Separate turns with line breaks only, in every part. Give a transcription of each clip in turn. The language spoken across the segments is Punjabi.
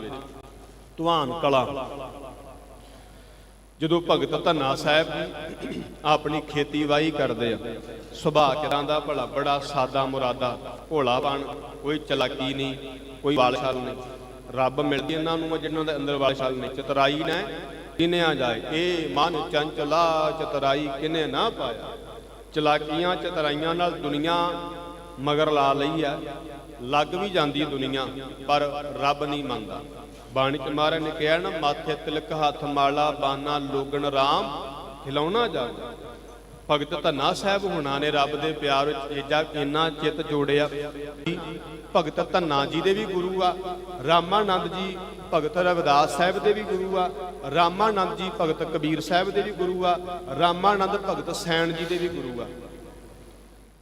ਵਿੱਚ ਕਲਾ। ਜਦੋਂ ਭਗਤ ਧੰਨਾ ਸਾਹਿਬ ਜੀ ਆਪਣੀ ਖੇਤੀਬਾੜੀ ਕਰਦੇ ਆ, ਸੁਭਾਅ ਕਿਰਾਂ ਦਾ ਭਲਾ, ਬੜਾ ਸਾਦਾ ਮੁਰਾਦਾ। ਭੋਲਾਪਣ ਕੋਈ ਚਲਾਕੀ ਨਹੀਂ, ਕੋਈ ਵਾਲਸ਼ਾਲ ਨਹੀਂ। ਰੱਬ ਮਿਲਦੀ ਇਹਨਾਂ ਨੂੰ, ਜਿਨ੍ਹਾਂ ਦੇ ਅੰਦਰ ਵਾਲਸ਼ਾਲ ਨਹੀਂ। ਚਤਰਾਈ ਨੇ ਕਿਨਿਆ ਜਾਏ? ਇਹ ਮਨ ਚੰਚਲਾ ਚਤਰਾਈ ਕਿਨੇ ਨਾ ਪਾਇਆ? ਚਲਾਕੀਆਂ, ਚਤਰਾਈਆਂ ਨਾਲ ਦੁਨੀਆ ਮਗਰ ਲਾ ਲਈ ਆ। ਲੱਗ ਵੀ ਜਾਂਦੀ ਦੁਨੀਆ, ਪਰ ਰੱਬ ਨਹੀਂ ਮੰਨਦਾ। ਬਾਣੀ ਚ ਮਹਾਰਾਜ ਨੇ ਕਿਹਾ ਨਾ, ਮਾਥੇ ਤਿਲਕ ਹੱਥ ਮਾਲਾ, ਬਾਨਾ ਲੋਗਣ ਰਾਮ, ਖਿਲਾਉਣਾ ਜਾਂਦਾ ਭਗਤ ਧੰਨਾ ਸਾਹਿਬ ਹੁਣਾਂ ਨੇ ਰੱਬ ਦੇ ਪਿਆਰ ਵਿੱਚ ਏਜਾ ਇੰਨਾ ਚਿੱਤ ਜੋੜਿਆ। ਭਗਤ ਧੰਨਾ ਜੀ ਦੇ ਵੀ ਗੁਰੂ ਆ, ਰਾਮਾਨੰਦ ਜੀ ਭਗਤ ਰਵਿਦਾਸ ਸਾਹਿਬ ਦੇ ਵੀ ਗੁਰੂ ਆ, ਰਾਮਾਨੰਦ ਜੀ ਭਗਤ ਕਬੀਰ ਸਾਹਿਬ ਦੇ ਵੀ ਗੁਰੂ ਆ, ਰਾਮਾਨੰਦ ਭਗਤ ਸੈਣ ਜੀ ਦੇ ਵੀ ਗੁਰੂ ਆ।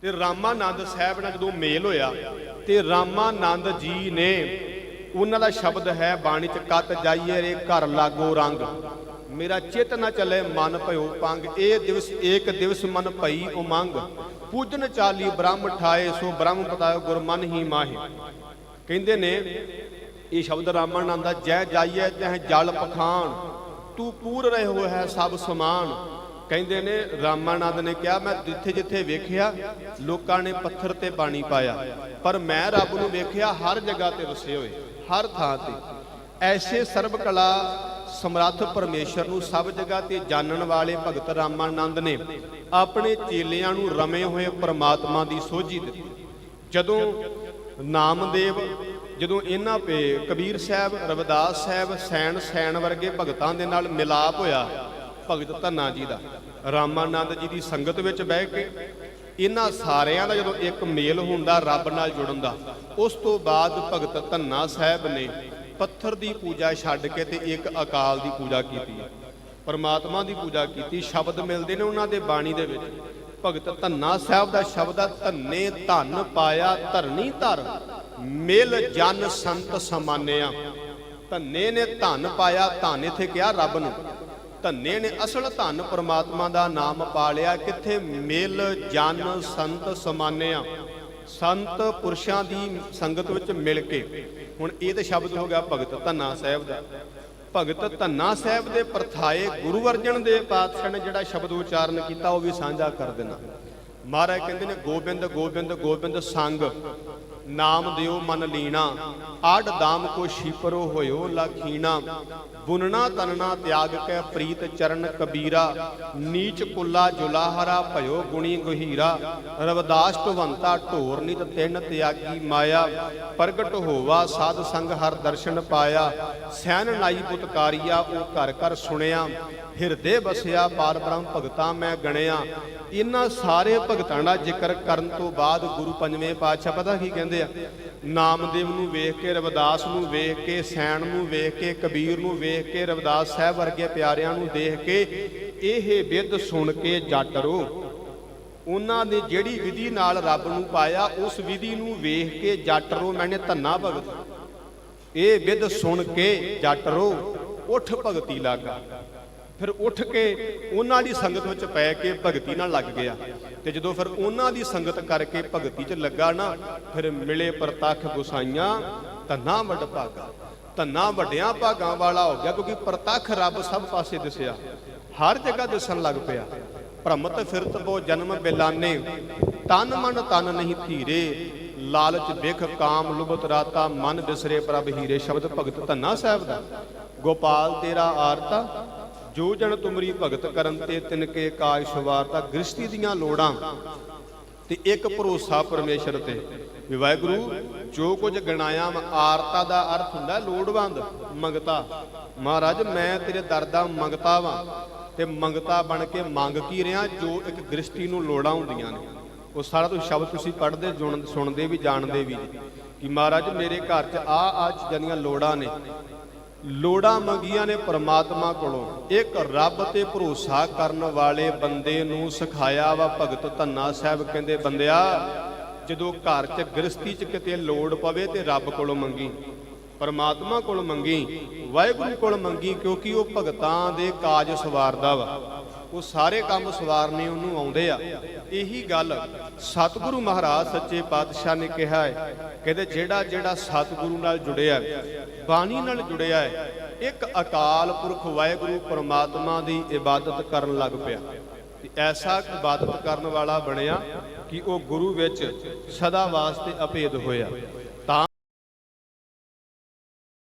ਤੇ ਰਾਮਾਨੰਦ ਸਾਹਿਬ ਨਾਲ ਜਦੋਂ ਮੇਲ ਹੋਇਆ ਤੇ ਰਾਮਾਨੰਦ ਜੀ ਨੇ ਉਹਨਾਂ ਦਾ ਸ਼ਬਦ ਹੈ, ਬਾਣੀ ਚ, ਕੱਤ ਜਾਈਏ ਰੇ ਘਰ ਲਾਗੋ ਰੰਗ। ਮੇਰਾ ਚਿਤ ਨਾ ਚੱਲੇ ਮਨ ਭਇਓ ਪੰਗ। ਇਹ ਦਿਵਸ ਏਕ ਦਿਵਸ ਮਨ ਭਈ ਉਮੰਗ। ਪੂਜਨ ਚਾਲੀ ਬ੍ਰਹਮ ਠਾਏ, ਸੋ ਬ੍ਰਹਮ ਪਤਾਇਓ ਗੁਰ ਮਨ ਹੀ ਮਾਹੇ। ਕਹਿੰਦੇ ਨੇ, ਇਹ ਸ਼ਬਦ ਰਾਮਾਨੰਦ ਦਾ, ਜੈ ਜਾਈਏ ਤਹਿ ਜਲ ਪਖਾਨ ਤੂੰ ਪੂਰ ਰਹੇ ਹੋ ਹੈ ਸਭ ਸਮਾਨ। ਕਹਿੰਦੇ ਨੇ, ਰਾਮਾਨੰਦ ਨੇ ਕਿਹਾ, ਮੈਂ ਜਿੱਥੇ ਜਿੱਥੇ ਵੇਖਿਆ, ਲੋਕਾਂ ਨੇ ਪੱਥਰ ਤੇ ਪਾਣੀ ਪਾਇਆ। ਪਰ ਮੈਂ ਰੱਬ ਨੂੰ ਵੇਖਿਆ, ਹਰ ਜਗ੍ਹਾ ਤੇ ਵਸੇ ਹੋਏ, ਹਰ ਥਾਂ ਤੇ। ਐਸੇ ਸਰਬ ਕਲਾ ਸਮਰੱਥ ਪਰਮੇਸ਼ਰ ਨੂੰ ਸਭ ਜਗ੍ਹਾ ਤੇ ਜਾਣਨ ਵਾਲੇ ਭਗਤ ਰਾਮਾਨੰਦ ਨੇ ਆਪਣੇ ਚੇਲਿਆਂ ਨੂੰ ਰਮੇ ਹੋਏ ਪਰਮਾਤਮਾ ਦੀ ਸੋਝੀ ਦਿੱਤੀ। ਜਦੋਂ ਨਾਮਦੇਵ, ਜਦੋਂ ਇਹਨਾਂ ਪੇ ਕਬੀਰ ਸਾਹਿਬ, ਰਵਿਦਾਸ ਸਾਹਿਬ, ਸੈਣ ਸੈਣ ਵਰਗੇ ਭਗਤਾਂ ਦੇ ਨਾਲ ਮਿਲਾਪ ਹੋਇਆ ਭਗਤ ਧੰਨਾ ਜੀ ਦਾ, ਰਾਮਾਨੰਦ ਜੀ ਦੀ ਸੰਗਤ ਵਿੱਚ ਬਹਿ ਕੇ ਇਹਨਾਂ ਸਾਰਿਆਂ ਦਾ ਜਦੋਂ ਇੱਕ ਮੇਲ ਹੁੰਦਾ ਰੱਬ ਨਾਲ ਜੁੜਨ ਦਾ, ਉਸ ਤੋਂ ਬਾਅਦ ਭਗਤ ਧੰਨਾ ਸਾਹਿਬ ਨੇ ਪੱਥਰ ਦੀ ਪੂਜਾ ਛੱਡ ਕੇ ਤੇ ਇੱਕ ਅਕਾਲ ਦੀ ਪੂਜਾ ਕੀਤੀ ਪਰਮਾਤਮਾ ਦੀ ਪੂਜਾ ਕੀਤੀ, ਸ਼ਬਦ ਮਿਲਦੇ ਨੇ ਉਹਨਾਂ ਦੇ ਬਾਣੀ ਦੇ ਵਿੱਚ। ਭਗਤ ਧੰਨਾ ਸਾਹਿਬ ਦਾ ਸ਼ਬਦ ਆ, ਧੰਨੇ ਧਨ ਪਾਇਆ ਧਰਨੀ ਧਰ, ਮਿਲ ਜਨ ਸੰਤ ਸਮਾਨਿਆ। ਧੰਨੇ ਨੇ ਧਨ ਪਾਇਆ, ਧਨ ਇਥੇ ਕਿਹਾ ਰੱਬ ਨੂੰ। ਧੰਨੇ ਨੇ। ਅਸਲ ਧਨ ਪ੍ਰਮਾਤਮਾ ਦਾ ਨਾਮ ਪਾ ਕਿੱਥੇ ਮਿਲ, ਜਨ, ਸੰਤ ਸਮਾਨਿਆ ਸੰਤ ਪੁਰਸ਼ਾਂ ਦੀ ਸੰਗਤ ਵਿੱਚ ਮਿਲ ਕੇ। ਹੁਣ ਇਹ ਤਾਂ ਸ਼ਬਦ ਹੋ ਗਿਆ ਭਗਤ ਧੰਨਾ ਸਾਹਿਬ ਦਾ। ਭਗਤ ਧੰਨਾ ਸਾਹਿਬ ਦੇ ਪ੍ਰਥਾਏ ਗੁਰੂ ਅਰਜਨ ਦੇ ਪਾਤਸ਼ਾਹ ਨੇ ਜਿਹੜਾ ਸ਼ਬਦ ਉਚਾਰਨ ਕੀਤਾ, ਉਹ ਵੀ ਸਾਂਝਾ ਕਰ ਦੇਣਾ। ਮਹਾਰਾਜ ਕਹਿੰਦੇ ਨੇ, ਗੋਬਿੰਦ ਗੋਬਿੰਦ ਗੋਬਿੰਦ ਸੰਗ। ਨਾਮ ਦਿਓ ਮਨ ਲੀਣਾ, ਆੜ ਦਾਮ ਕੋ ਸ਼ੀਪਰੋ ਹੋਇਓ ਲਖੀਣਾ ਬੁਨਣਾ ਤਨਣਾ ਤਿਆਗ ਕੈ ਪ੍ਰੀਤ ਚਰਨ ਕਬੀਰਾ, ਨੀਚ ਕੁੱਲਾ ਜੁਲਾਹਰਾ ਭਇਓ ਗੁਣੀ ਗਹੀਰਾ। ਰਵਦਾਸ ਭਵੰਤਾ ਢੋਰ ਨਿਤ ਤਿੰਨ ਤਿਆਗੀ ਮਾਇਆ, ਪ੍ਰਗਟ ਹੋਵਾ ਸਾਧ ਸੰਗ ਹਰ ਦਰਸ਼ਨ ਪਾਇਆ। ਸੈਨ ਨਾਈ ਪੁਤਕਾਰੀਆ ਉਹ ਘਰ ਘਰ ਸੁਣਿਆ। ਹਿਰਦੇ ਬਸਿਆ, ਪਾਰ ਬ੍ਰਹਮ ਭਗਤਾ ਮੈਂ ਗਣਿਆ। ਇਹਨਾਂ ਸਾਰੇ ਭਗਤਾਂ ਦਾ ਜ਼ਿਕਰ ਕਰਨ ਤੋਂ ਬਾਅਦ ਗੁਰੂ ਪੰਜਵੇਂ ਪਾਤਸ਼ਾਹ ਪਤਾ ਕੀ ਕਹਿੰਦੇ ਆ? ਨਾਮਦੇਵ ਨੂੰ ਵੇਖ ਕੇ, ਰਵਿਦਾਸ ਨੂੰ ਵੇਖ ਕੇ, ਸੈਣ ਨੂੰ ਵੇਖ ਕੇ, ਕਬੀਰ ਨੂੰ ਵੇਖ ਕੇ, ਰਵਿਦਾਸ ਸਾਹਿਬ ਵਰਗੇ ਪਿਆਰਿਆਂ ਨੂੰ ਦੇਖ ਕੇ ਇਹ ਵਿਦ ਸੁਣ ਕੇ ਜੱਟ ਰੋ। ਉਹਨਾਂ ਨੇ ਜਿਹੜੀ ਵਿਧੀ ਨਾਲ ਰੱਬ ਨੂੰ ਪਾਇਆ, ਉਸ ਵਿਧੀ ਨੂੰ ਵੇਖ ਕੇ ਜੱਟ ਰੋ। ਮੈਨੇ ਧੰਨਾ ਭਗਤ। ਇਹ ਵਿਦ ਸੁਣ ਕੇ ਜੱਟ ਰੋ। ਉਠ ਭਗਤੀ ਲਾਗਾ। ਫਿਰ ਉੱਠ ਕੇ ਉਹਨਾਂ ਦੀ ਸੰਗਤ ਵਿੱਚ ਪੈ ਕੇ ਭਗਤੀ ਨਾਲ ਲੱਗ ਗਿਆ। ਤੇ ਜਦੋਂ ਫਿਰ ਉਹਨਾਂ ਦੀ ਸੰਗਤ ਕਰਕੇ ਭਗਤੀ 'ਚ ਲੱਗਾ ਨਾ, ਫਿਰ ਮਿਲੇ ਪ੍ਰਤੱਖ ਗੁਸਾਈਆਂ, ਧੰਨਾ ਵੱਡ ਭਾਗਾ। ਧੰਨਾ ਵੱਡਿਆਂ ਭਾਗਾਂ ਵਾਲਾ ਹੋ ਗਿਆ, ਕਿਉਂਕਿ ਪ੍ਰਤੱਖ ਰੱਬ ਸਭ ਪਾਸੇ ਦਿਸਿਆ। ਹਰ ਜਗ੍ਹਾ ਦਿਸਣ ਲੱਗ ਪਿਆ। ਭ੍ਰਮਤ ਫਿਰਤ ਬੋ ਜਨਮ ਬਿਲਾਨੇ, ਤਨ ਮਨ ਤਨ ਨਹੀਂ ਧੀਰੇ। ਲਾਲਚ ਵਿਖ ਕਾਮ ਲੁਬਤ ਰਾਤਾ, ਮਨ ਬਿਸਰੇ ਪ੍ਰਭ ਹੀਰੇ। ਸ਼ਬਦ ਭਗਤ ਧੰਨਾ ਸਾਹਿਬ ਦਾ। ਗੋਪਾਲ ਤੇਰਾ ਆਰਤਾ ਜੋ ਜਨ ਤੁਮਰੀ ਭਗਤ ਕਰਨ ਤੇ ਤਿਨ ਕੇ ਕਾਜ ਸ਼ਵਾਰਤਾ ਗ੍ਰਸਤੀ ਦੀਆਂ ਲੋੜਾਂ ਤੇ ਇੱਕ ਭਰੋਸਾ ਪਰਮੇਸ਼ਰ ਤੇ। ਵੀ ਵਾਹਿਗੁਰੂ, ਜੋ ਕੁਝ ਗਣਾਇਆ ਆਰਤਾ ਦਾ ਅਰਥ ਹੁੰਦਾ ਲੋੜਵੰਦ, ਮੰਗਤਾ। ਮਹਾਰਾਜ, ਮੈਂ ਤੇਰੇ ਦਰ ਦਾ ਮੰਗਤਾ ਵਾਂ ਤੇ ਮੰਗਤਾ ਬਣ ਕੇ ਮੰਗ ਕੀ ਰਿਆਂ ਜੋ ਇੱਕ ਗ੍ਰਸਤੀ ਨੂੰ ਲੋੜਾਂ ਹੁੰਦੀਆਂ ਨੇ। ਉਹ ਸਾਰਾ ਤੋਂ ਸ਼ਬਦ ਤੁਸੀਂ ਪੜ੍ਹਦੇ ਸੁਣਦੇ ਵੀ, ਜਾਣਦੇ ਵੀ। ਕਿ ਮਹਾਰਾਜ, ਮੇਰੇ ਘਰ 'ਚ ਆ ਆ ਚੀਜ਼ਾਂ ਦੀਆਂ ਲੋੜਾਂ ਨੇ। ਲੋੜਾਂ ਮੰਗੀਆਂ ਨੇ ਪਰਮਾਤਮਾ ਕੋਲੋਂ। ਇੱਕ ਰੱਬ ਤੇ ਭਰੋਸਾ ਕਰਨ ਵਾਲੇ ਬੰਦੇ ਨੂੰ ਸਿਖਾਇਆ ਵਾ ਭਗਤ ਧੰਨਾ ਸਾਹਿਬ ਕਹਿੰਦੇ, ਬੰਦਿਆ, ਜਦੋਂ ਘਰ 'ਚ ਗ੍ਰਸਤੀ 'ਚ ਕਿਤੇ ਲੋੜ ਪਵੇ ਤੇ ਰੱਬ ਕੋਲੋਂ ਮੰਗੀ। ਪਰਮਾਤਮਾ ਕੋਲ ਮੰਗੀ, ਵਾਹਿਗੁਰੂ ਕੋਲ ਮੰਗੀ, ਕਿਉਂਕਿ ਉਹ ਭਗਤਾਂ ਦੇ ਕਾਜ ਸਵਾਰਦਾ ਵਾ। ਉਹ ਸਾਰੇ ਕੰਮ ਸਵਾਰਨੇ ਉਹਨੂੰ ਆਉਂਦੇ ਆ। ਇਹੀ ਗੱਲ ਸਤਿਗੁਰੂ ਮਹਾਰਾਜ ਸੱਚੇ ਪਾਤਸ਼ਾਹ ਨੇ ਕਿਹਾ ਹੈ, ਕਹਿੰਦੇ ਜਿਹੜਾ ਜਿਹੜਾ ਸਤਿਗੁਰੂ ਨਾਲ ਜੁੜਿਆ ਬਾਣੀ ਨਾਲ ਜੁੜਿਆ ਹੈ, ਇੱਕ ਅਕਾਲ ਪੁਰਖ ਵਾਹਿਗੁਰੂ ਪਰਮਾਤਮਾ ਦੀ ਇਬਾਦਤ ਕਰਨ ਲੱਗ ਪਿਆ। ਤੇ ਐਸਾ ਇਬਾਦਤ ਕਰਨ ਵਾਲਾ ਬਣਿਆ ਕਿ ਉਹ ਗੁਰੂ ਵਿੱਚ ਸਦਾ ਵਾਸਤੇ ਅਭੇਦ ਹੋਇਆ।